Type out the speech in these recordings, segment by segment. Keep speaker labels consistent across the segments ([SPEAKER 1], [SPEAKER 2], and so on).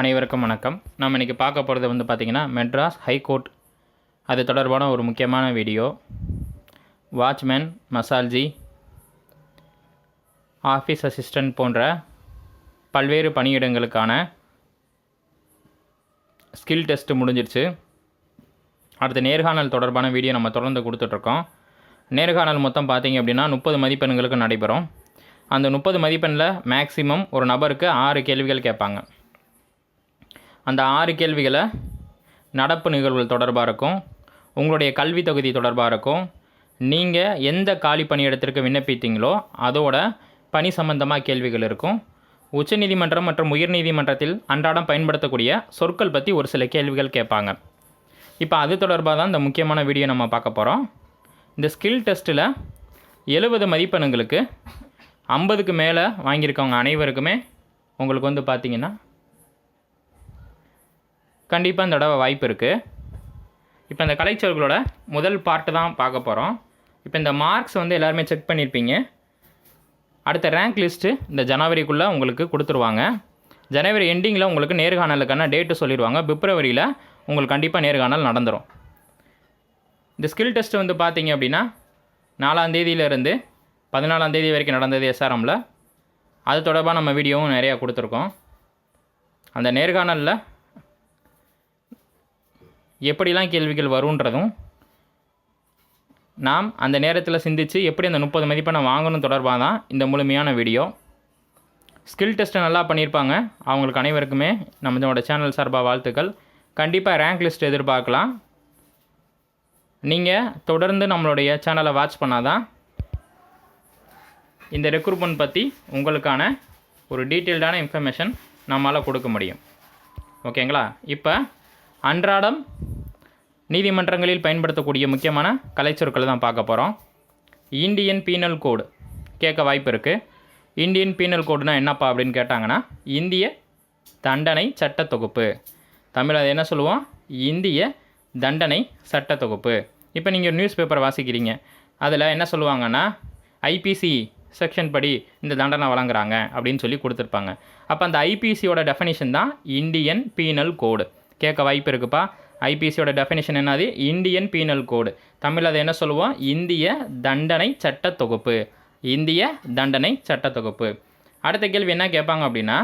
[SPEAKER 1] அனைவருக்கும் வணக்கம். நம்ம இன்றைக்கி பார்க்க போகிறது வந்து பார்த்திங்கன்னா மெட்ராஸ் ஹைகோர்ட். அது தொடர்பான ஒரு முக்கியமான வீடியோ. வாட்ச்மேன் மசால்ஜி ஆஃபீஸ் அசிஸ்டன்ட் போன்ற பல்வேறு பணியிடங்களுக்கான ஸ்கில் டெஸ்ட்டு முடிஞ்சிருச்சு. அடுத்து நேர்காணல் தொடர்பான வீடியோ நம்ம தொடர்ந்து கொடுத்துட்ருக்கோம். நேர்காணல் மொத்தம் பார்த்திங்க அப்படின்னா முப்பது மதிப்பெண்களுக்கு நடைபெறும். அந்த முப்பது மதிப்பெண்ணில் மேக்ஸிமம் ஒரு நபருக்கு ஆறு கேள்விகள் கேட்பாங்க. அந்த ஆறு கேள்விகளை நடப்பு நிகழ்வுகள் தொடர்பாக இருக்கும் உங்களுடைய கல்வி தொகுதி தொடர்பாக இருக்கும் நீங்கள் எந்த காலி பணியிடத்திற்கு விண்ணப்பித்தீங்களோ அதோட பணி சம்பந்தமாக கேள்விகள் இருக்கும். உச்சநீதிமன்றம் மற்றும் உயர்நீதிமன்றத்தில் அன்றாடம் பயன்படுத்தக்கூடிய சொற்கள் பற்றி ஒரு சில கேள்விகள் கேட்பாங்க. இப்போ அது தொடர்பாக தான் இந்த முக்கியமான வீடியோ நம்ம பார்க்க போகிறோம் இந்த ஸ்கில் டெஸ்ட்டில் எழுபது மதிப்பெண்களுக்கு ஐம்பதுக்கு மேலே வாங்கியிருக்கவங்க அனைவருக்குமே உங்களுக்கு வந்து பார்த்திங்கன்னா கண்டிப்பாக இந்த தடவை வாய்ப்பு இருக்குது இப்போ இந்த கலைச்சொல்களோட முதல் பார்ட்டு தான் பார்க்க போகிறோம் இப்போ இந்த மார்க்ஸ் வந்து எல்லாருமே செக் பண்ணியிருப்பீங்க அடுத்த ரேங்க் லிஸ்ட்டு இந்த ஜனவரிக்குள்ளே உங்களுக்கு கொடுத்துருவாங்க. ஜனவரி எண்டிங்கில் உங்களுக்கு நேர்காணலுக்கான டேட்டு சொல்லிடுவாங்க பிப்ரவரியில் உங்களுக்கு கண்டிப்பாக நேர்காணல் நடந்துடும் இந்த ஸ்கில் டெஸ்ட் வந்து பார்த்தீங்க அப்படின்னா நாலாந்தேதியிலேருந்து பதினாலாந்தேதி வரைக்கும் நடந்தது எஸ்ஆர்எம்மில் அது தொடர்பாக நம்ம வீடியோவும் நிறையா கொடுத்துருக்கோம். அந்த நேர்காணலில் எப்படிலாம் கேள்விகள் வருன்றதும் நாம் அந்த நேரத்தில் சிந்தித்து எப்படி அந்த முப்பது மதிப்பெண்ணை வாங்கணும் தொடர்பாக தான் இந்த முழுமையான வீடியோ. ஸ்கில் டெஸ்ட்டை நல்லா பண்ணியிருப்பாங்க. அவங்களுக்கு அனைவருக்குமே நம்மளோட சேனல் சார்பாக வாழ்த்துக்கள். கண்டிப்பாக ரேங்க் லிஸ்ட் எதிர்பார்க்கலாம். நீங்கள் தொடர்ந்து நம்மளுடைய சேனலை வாட்ச் பண்ணாதான் இந்த ரெக்ரூட்மெண்ட் பற்றி உங்களுக்கான ஒரு டீட்டெயில்டான இன்ஃபர்மேஷன் நம்மளால் கொடுக்க முடியும். ஓகேங்களா இப்போ அன்றாடம் நீதிமன்றங்களில் பயன்படுத்தக்கூடிய முக்கியமான கலைச்சொற்கள் தான் பார்க்க போகிறோம் இந்தியன் பீனல் கோடு. கேட்க வாய்ப்பு இருக்குது இந்தியன் பீனல் கோடுனா என்னப்பா அப்படின்னு கேட்டாங்கன்னா இந்திய தண்டனை சட்ட தொகுப்பு. தமிழ் அது என்ன சொல்லுவோம்? இந்திய தண்டனை சட்ட தொகுப்பு. இப்போ நீங்கள் நியூஸ் பேப்பர் வாசிக்கிறீங்க. அதில் என்ன சொல்லுவாங்கன்னா ஐபிசி செக்ஷன் படி இந்த தண்டனை வழங்குறாங்க அப்படின்னு சொல்லி கொடுத்துருப்பாங்க. அப்போ அந்த ஐபிசியோட டெஃபனிஷன் தான் இந்தியன் பீனல் கோடு. கேட்க வாய்ப்பு இருக்குப்பா. ஐபிசியோட டெஃபினேஷன் என்னது? இந்தியன் பீனல் கோடு தமிழ் அதை என்ன சொல்லுவோம்? இந்திய தண்டனை சட்ட தொகுப்பு இந்திய தண்டனை சட்ட தொகுப்பு அடுத்த கேள்வி என்ன கேட்பாங்க அப்படின்னா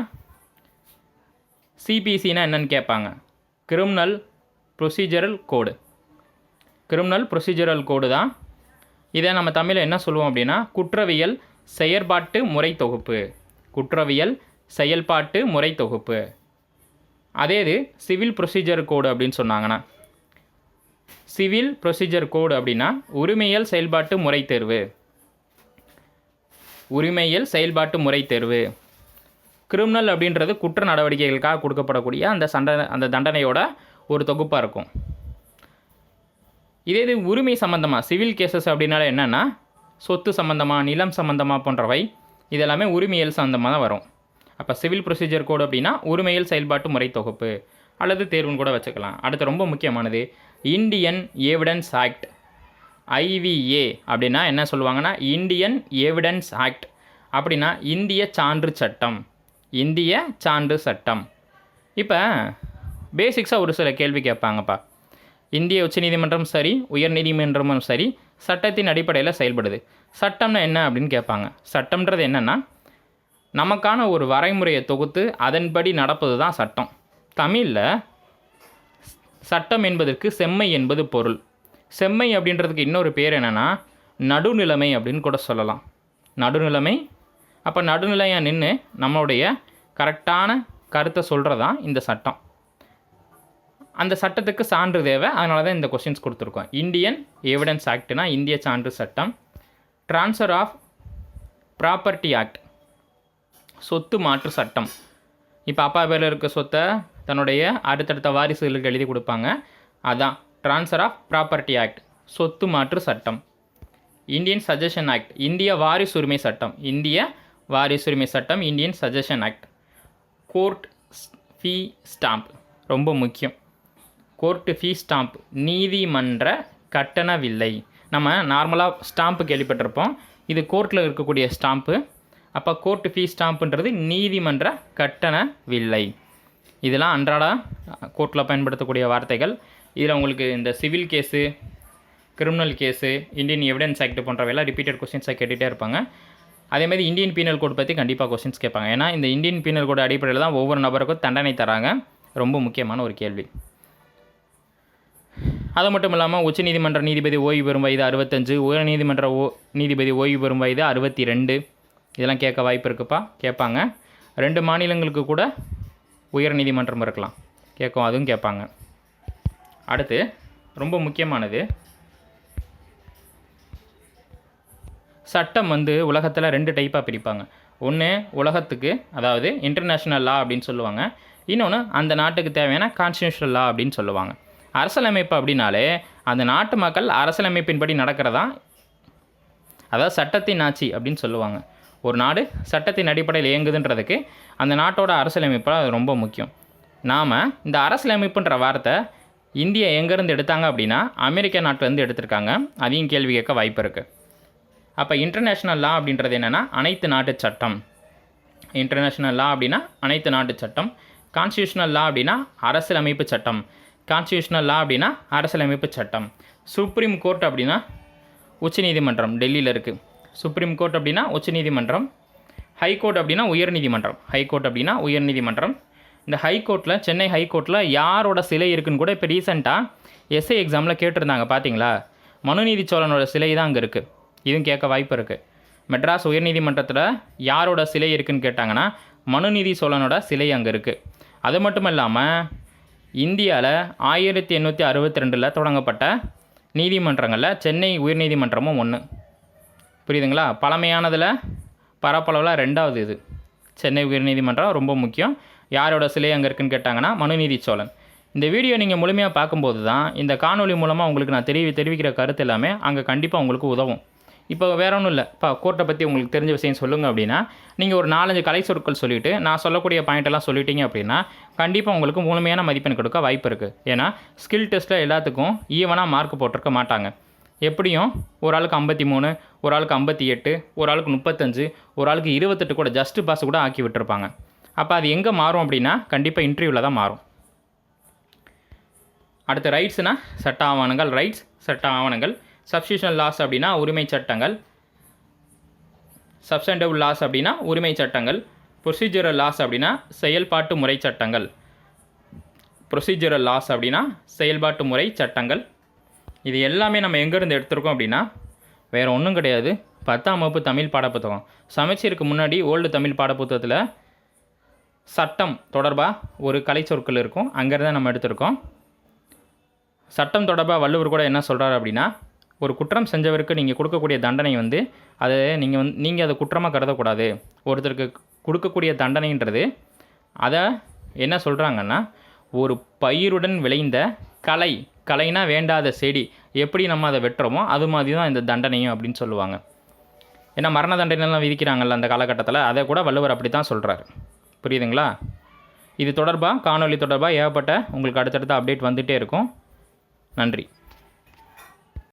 [SPEAKER 1] சிபிசினா என்னன்னு கேட்பாங்க. Criminal procedural code criminal procedural code தான். இதை நம்ம தமிழில் என்ன சொல்லுவோம் அப்படின்னா குற்றவியல் செயற்பாட்டு முறை தொகுப்பு. குற்றவியல் செயல்பாட்டு முறை தொகுப்பு. அதே இது சிவில் ப்ரொசீஜர் கோடு அப்படின்னு சொன்னாங்கன்னா சிவில் ப்ரொசீஜர் கோடு அப்படின்னா உரிமையல் செயல்பாட்டு முறை தேர்வு. உரிமையல் செயல்பாட்டு முறை தேர்வு. கிரிமினல் அப்படின்றது குற்ற நடவடிக்கைகளுக்காக கொடுக்கப்படக்கூடிய அந்த சண்டை அந்த தண்டனையோட ஒரு தொகுப்பாக இருக்கும். இதே இது உரிமை சம்மந்தமாக சிவில் கேசஸ் அப்படின்னால என்னென்னா சொத்து சம்மந்தமாக நிலம் சம்மந்தமாக போன்றவை இதெல்லாமே உரிமையல் சம்மந்தமாக தான் வரும். அப்போ சிவில் ப்ரொசீஜர் கோடு அப்படின்னா உரிமையல் செயல்பாட்டு முறை தொகுப்பு அல்லது தேர்வுன்னு கூட வச்சுக்கலாம். அடுத்து ரொம்ப முக்கியமானது இந்தியன் எவிடன்ஸ் ஆக்ட் ஐவிஏ அப்படின்னா என்ன சொல்லுவாங்கன்னா இந்தியன் எவிடன்ஸ் ஆக்ட் அப்படின்னா இந்திய சான்று சட்டம். இந்திய சான்று சட்டம். இப்போ பேசிக்ஸாக ஒரு சில கேள்வி கேட்பாங்கப்பா. இந்திய உச்சநீதிமன்றம் சரி உயர்நீதிமன்றமும் சரி சட்டத்தின் அடிப்படையில் செயல்படுது. சட்டம்னா என்ன அப்படின்னு கேட்பாங்க. சட்டம்ன்றது என்னென்னா நமக்கான ஒரு வரைமுறையை தொகுத்து அதன்படி நடப்பது தான் சட்டம். தமிழில் சட்டம் என்பதற்கு செம்மை என்பது பொருள். செம்மை அப்படின்றதுக்கு இன்னொரு பேர் என்னென்னா நடுநிலைமை அப்படின்னு கூட சொல்லலாம். நடுநிலைமை அப்போ நடுநிலையாக நின்று நம்மளுடைய கரெக்டான கருத்தை சொல்கிறதான் இந்த சட்டம். அந்த சட்டத்துக்கு சான்று தேவை அதனால தான் இந்த கொஸ்டின்ஸ் கொடுத்துருக்கோம். இந்தியன் எவிடன்ஸ் ஆக்ட்னா இந்திய சான்று சட்டம். ட்ரான்ஸ்ஃபர் ஆஃப் ப்ராப்பர்ட்டி ஆக்ட் சொத்து மாற்று சட்டம். இப்போ அப்பா பேரில் இருக்க சொத்தை தன்னுடைய அடுத்தடுத்த வாரிசுகளுக்கு எழுதி கொடுப்பாங்க. அதான் ட்ரான்ஸ்ஃபர் ஆஃப் ப்ராப்பர்ட்டி ஆக்ட் சொத்து மாற்று சட்டம். இந்தியன் சஜஷன் ஆக்ட் இந்திய வாரிசுரிமை சட்டம். இந்திய வாரிசுரிமை சட்டம் Indian succession act court fee stamp ரொம்ப முக்கியம். கோர்ட்டு ஃபீ ஸ்டாம்ப் நீதிமன்ற கட்டண வில்லை. நம்ம நார்மலாக ஸ்டாம்ப்பு கேள்விப்பட்டிருப்போம். இது கோர்ட்டில் இருக்கக்கூடிய ஸ்டாம்ப்பு அப்போ கோர்ட்டு ஃபீ ஸ்டாம்ப்புன்றது நீதிமன்ற கட்டண வில்லை இதெல்லாம் அன்றாட கோர்ட்டில் பயன்படுத்தக்கூடிய வார்த்தைகள். இதில் உங்களுக்கு இந்த civil case criminal case Indian evidence act போன்றவையெல்லாம் repeated கொஸ்டின்ஸாக கேட்டுகிட்டே இருப்பாங்க. அதேமாதிரி இந்தியன் பீனல் கோட் பற்றி கண்டிப்பாக கொஸ்டின்ஸ் கேட்பாங்க. ஏன்னா இந்த இந்தியன் பீனல் கோட் அடிப்படையில் தான் ஒவ்வொரு நபருக்கும் தண்டனை தராங்க. ரொம்ப முக்கியமான ஒரு கேள்வி. அது மட்டும் இல்லாமல் உச்சநீதிமன்ற நீதிபதி ஓய்வு பெறும் வயது அறுபத்தஞ்சு உயர்நீதிமன்ற ஓ நீதிபதி ஓய்வு பெறும் வயது அறுபத்தி ரெண்டு. இதெல்லாம் கேட்க வாய்ப்பு இருக்குப்பா. கேட்பாங்க. ரெண்டு மாநிலங்களுக்கு கூட உயர் நீதிமன்றம் இருக்கலாம். கேட்கும் அதுவும் கேட்பாங்க. அடுத்து ரொம்ப முக்கியமானது. சட்டம் வந்து உலகத்தில் ரெண்டு டைப்பாக பிரிப்பாங்க. ஒன்று உலகத்துக்கு அதாவது இன்டர்நேஷ்னல் லா அப்படின்னு சொல்லுவாங்க. இன்னொன்று அந்த நாட்டுக்கு தேவையான கான்ஸ்டியூஷனல் லா அப்படின்னு சொல்லுவாங்க. அரசியலமைப்பு அப்படின்னாலே அந்த நாட்டு மக்கள் அரசியலமைப்பின்படி நடக்கிறதா? அதாவது சட்டத்தின் ஆட்சி அப்படின்னு சொல்லுவாங்க. ஒரு நாடு சட்டத்தின் அடிப்படையில் இயங்குதுன்றதுக்கு அந்த நாட்டோட அரசியலமைப்பு அது ரொம்ப முக்கியம். நாம் இந்த அரசியலமைப்புன்ற வார்த்தை இந்தியா எங்கேருந்து எடுத்தாங்க அப்படின்னா அமெரிக்க நாட்டிலேருந்து எடுத்திருக்காங்க. அதையும் கேள்வி கேட்க வாய்ப்பு இருக்குது அப்போ இன்டர்நேஷ்னல் லா அப்படின்றது என்னென்னா அனைத்து நாட்டு சட்டம். இன்டர்நேஷ்னல் லா அப்படின்னா அனைத்து நாட்டு சட்டம். கான்ஸ்டியூஷனல் லா அப்படின்னா அரசியலமைப்பு சட்டம். கான்ஸ்டியூஷனல் லா அப்படின்னா அரசியலமைப்பு சட்டம். சுப்ரீம் கோர்ட் அப்படின்னா உச்சநீதிமன்றம் டெல்லியில் இருக்குது சுப்ரீம் கோர்ட் அப்படின்னா உச்சநீதிமன்றம் ஹைகோர்ட் அப்படின்னா உயர்நீதிமன்றம். ஹைகோர்ட் அப்படின்னா உயர்நீதிமன்றம். இந்த ஹைகோர்ட்டில் சென்னை ஹைகோர்ட்டில் யாரோட சிலை இருக்குன்னு கூட இப்போ ரீசெண்டாக எஸ்ஐ எக்ஸாமில் கேட்டிருந்தாங்க பார்த்தீங்களா மனுநீதி சோழனோட சிலை தான் அங்கே இருக்குது இதுவும் கேட்க வாய்ப்பு இருக்குது மெட்ராஸ் உயர்நீதிமன்றத்தில் யாரோட சிலை இருக்குன்னு கேட்டாங்கன்னா மனுநீதி சோழனோட சிலை அங்கே இருக்குது அது மட்டும் இல்லாமல் இந்தியாவில் ஆயிரத்தி எண்ணூற்றி அறுபத்தி ரெண்டில் தொடங்கப்பட்ட நீதிமன்றங்களில் சென்னை உயர்நீதிமன்றமும் ஒன்று புரியுதுங்களா? பழமையானதில் பரப்பளவில் ரெண்டாவது இது. சென்னை உயர்நீதிமன்றம் ரொம்ப முக்கியம். யாரோட சிலை அங்கே இருக்குன்னு கேட்டாங்கன்னா மனுநீதி சோழன். இந்த வீடியோ நீங்கள் முழுமையாக பார்க்கும்போது தான் இந்த காணொலி மூலமாக உங்களுக்கு நான் தெரிவி தெரிவிக்கிற கருத்து எல்லாமே அங்கே கண்டிப்பாக உங்களுக்கு உதவும். இப்போ வேற ஒன்றும் இல்லை. இப்போ கோர்ட்டை பற்றி உங்களுக்கு தெரிஞ்ச விஷயம் சொல்லுங்கள் அப்படின்னா நீங்கள் ஒரு நாலஞ்சு கலை சொற்கள் சொல்லிவிட்டு நான் சொல்லக்கூடிய பாயிண்ட்டெல்லாம் சொல்லிட்டீங்க அப்படின்னா கண்டிப்பாக உங்களுக்கு முழுமையான மதிப்பெண் கொடுக்க வாய்ப்பு இருக்குது ஏன்னா ஸ்கில் டெஸ்ட்டில் எல்லாத்துக்கும் ஈவனாக மார்க் போட்டிருக்க மாட்டாங்க. எப்படியும் ஒரு ஆளுக்கு ஐம்பத்தி மூணு ஒரு ஆளுக்கு ஐம்பத்தி எட்டு ஒரு ஆளுக்கு முப்பத்தஞ்சு ஒரு ஆளுக்கு இருபத்தெட்டு கூட ஜஸ்ட் பாஸ் கூட ஆக்கி விட்டுருப்பாங்க. அப்போ அது எங்கே மாறும் அப்படின்னா கண்டிப்பாக இன்டர்வியூவில் தான் மாறும். அடுத்து ரைட்ஸ்னால் சட்ட ஆவணங்கள் ரைட்ஸ் சட்ட ஆவணங்கள். சப்ஸ்டியூஷன் லாஸ் அப்படின்னா உரிமை சட்டங்கள். சப்ஸ்டன்டிவ் லாஸ் அப்படின்னா உரிமை சட்டங்கள். ப்ரொசீஜரல் லாஸ் அப்படின்னா செயல்பாட்டு முறை சட்டங்கள். ப்ரொசீஜரல் லாஸ் அப்படின்னா செயல்பாட்டு முறை சட்டங்கள். இது எல்லாமே நம்ம எங்கேருந்து எடுத்திருக்கோம் அப்படின்னா வேறு ஒன்றும் கிடையாது. பத்தாம் வகுப்பு தமிழ் பாடப்புத்தகம். சமைச்சருக்கு முன்னாடி ஓல்டு தமிழ் பாடப்புத்தகத்தில் சட்டம் தொடர்பாக ஒரு கலை சொற்கள் இருக்கும். அங்கேருந்து நம்ம எடுத்திருக்கோம். சட்டம் தொடர்பாக வள்ளுவர் கூட என்ன சொல்கிறாரு அப்படின்னா ஒரு குற்றம் செஞ்சவருக்கு நீங்கள் கொடுக்கக்கூடிய தண்டனை வந்து அதை நீங்கள் வந்து நீங்கள் அதை குற்றமாக கருதக்கூடாது. ஒருத்தருக்கு கொடுக்கக்கூடிய தண்டனைன்றது அதை என்ன சொல்கிறாங்கன்னா ஒரு பயிருடன் விளைந்த கலை கலைனா வேண்டாத செடி. எப்படி நம்ம அதை வெட்டுறோமோ அது மாதிரி தான் இந்த தண்டனையும் அப்படின்னு சொல்லுவாங்க. ஏன்னா மரண தண்டனைலாம் விதிக்கிறாங்கல்ல அந்த காலகட்டத்தில். அதை கூட வள்ளுவர் அப்படி தான் சொல்கிறாரு புரியுதுங்களா? இது தொடர்பாக காணொளி தொடர்பாக ஏகப்பட்ட உங்களுக்கு அடுத்தடுத்த அப்டேட் வந்துகிட்டே இருக்கும். நன்றி.